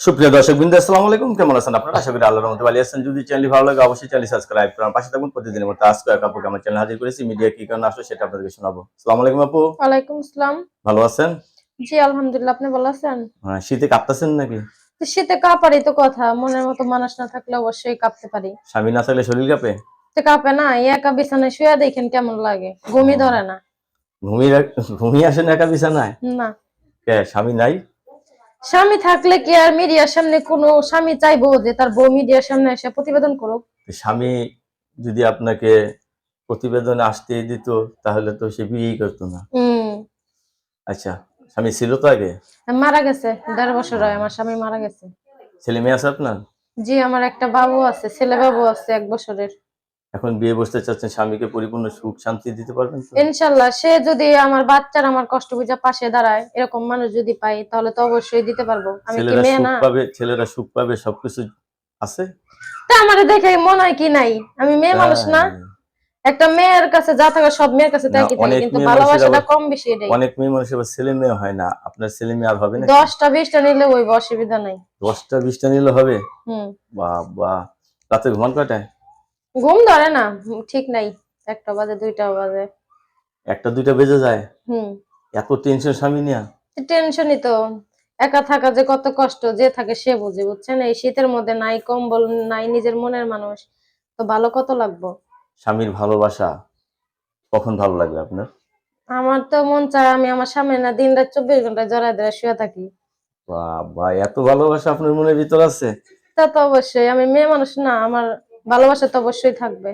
সুপ্রিয় দর্শক বিন্দু আসসালামু আলাইকুম। কেমন আছেন আপনারা? আশা করি আল্লাহর রহমতে ভালো আছেন। যদি চ্যানেল ভালো লাগে অবশ্যই চ্যানেল সাবস্ক্রাইব করুন। পাশে থাকুন প্রতিদিনের মতো আজকে এক আপুকে আমার চ্যানেল হাজির করেছি। মিডিয়া কি কারণে আসলো সেটা আপনাদেরকে শোনাবো। আসসালামু আলাইকুম আপু। ওয়ালাইকুম আসসালাম। ভালো আছেন? জি আলহামদুলিল্লাহ। আপনি ভালো আছেন? হ্যাঁ, শীতে কাঁপতেছেন নাকি? তো শীতে কাঁপারই তো কথা। মনের মতো মানুষ না থাকলে অবশ্যই কাঁপতে পারি। স্বামী না থাকলে শরীর কাঁপে? তো কাঁপে না। একা বিছানায় শুয়ে দেখেন কেমন লাগে। ঘুমই ধরে না। ঘুমিয়ে ঘুমিয়ে আসেন একা বিছানায়? না। কে স্বামী নাই? স্বামী থাকলে কি আর মিডিয়ার সামনে কোনো স্বামী চাইব যে তার বউ মিডিয়ার সামনে এসে প্রতিবেদন করুক? স্বামী যদি আপনাকে প্রতিবেদনে আসতে দিত তাহলে তো সে বিয়েই করতো না। হম। আচ্ছা স্বামী ছিল তো আগে? মারা গেছে দেড় বছর হয় আমার স্বামী মারা গেছে। ছেলে মেয়ে আছে আপনার? জি আমার একটা বাবু আছে ছেলে বাবু আছে এক বছরের। এখন বিয়ে বসতে চাচ্ছেন স্বামীকে পরিপূর্ণ সুখ শান্তি দিতে পারবেন ইনশাল্লাহ সে যদি আমার বাচ্চার আমার কষ্ট বুঝা পাশে দাঁড়ায় এরকম মানুষ যদি পাই তাহলে তো অবশ্যই দিতে পারব। আমি কি ছেলেরা মেয়ে সুখ না? পাবে ছেলেরা সুখ পাবে সবকিছু আছে? তা আমারে দেখে মনে হয় কি নাই? আমি মেয়ে মানুষ না। একটা মেয়ের কাছে যা থাকে সব মেয়ের কাছে তাই কিন্তু ভালোবাসাটা কম বেশি এটাই। অনেক মেয়ে মানুষ আবার ছেলে মেয়ে হয় না। আপনার ছেলে মেয়ে আর হবে না দশটা বিশটা নিলে ওই অসুবিধা নাই। দশটা বিশটা নিলে হবে? হুম। বাবা রাতে ঘুমান কয়টায়? ঘুম ধরে না ঠিক নাই একটা বাজে দুইটা বাজে। একটা দুইটা বেজে যায়? হুম। এত টেনশন স্বামী নিয়া? টেনশনই তো। একা থাকা যে কত কষ্ট যে থাকে সে বুঝে বুঝছেন? এই শীতের মধ্যে নাই কম্বল নাই নিজের মনের মানুষ তো ভালো কত লাগবো? স্বামীর ভালোবাসা কখন ভালো লাগবে আপনার? আমার তো মন চায় আমি আমার সামনে না দিন রাত চব্বিশ ঘণ্টা জড়ায় ধরে শুয়ে থাকি। বাবা এত ভালোবাসা আপনার মনের ভিতর আছে? তা তো অবশ্যই আমি মেয়ে মানুষ না আমার ভালোবাসা তো অবশ্যই থাকবে।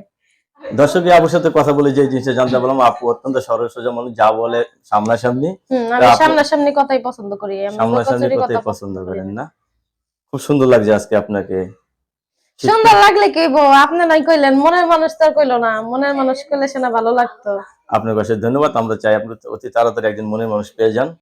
দর্শক আপুর সাথে কথা বলে যে জিনিসটা জানতে পারলাম আপু অত্যন্ত সরল সোজা মানুষ যা বলে সামনাসামনি। আমি সামনাসামনি কথাই পছন্দ করি আমি সামনাসামনি কথাই পছন্দ করেন না। খুব সুন্দর লাগছে আজকে আপনাকে। সুন্দর লাগলে কি বউ আপনি নাই কইলেন মনের মানুষ তো আর কইলো না মনের মানুষ কইলে সে না ভালো লাগতো। আপনার কাছে ধন্যবাদ আমরা চাই আপনি অতি তাড়াতাড়ি একজন মনের মানুষ পেয়ে যান।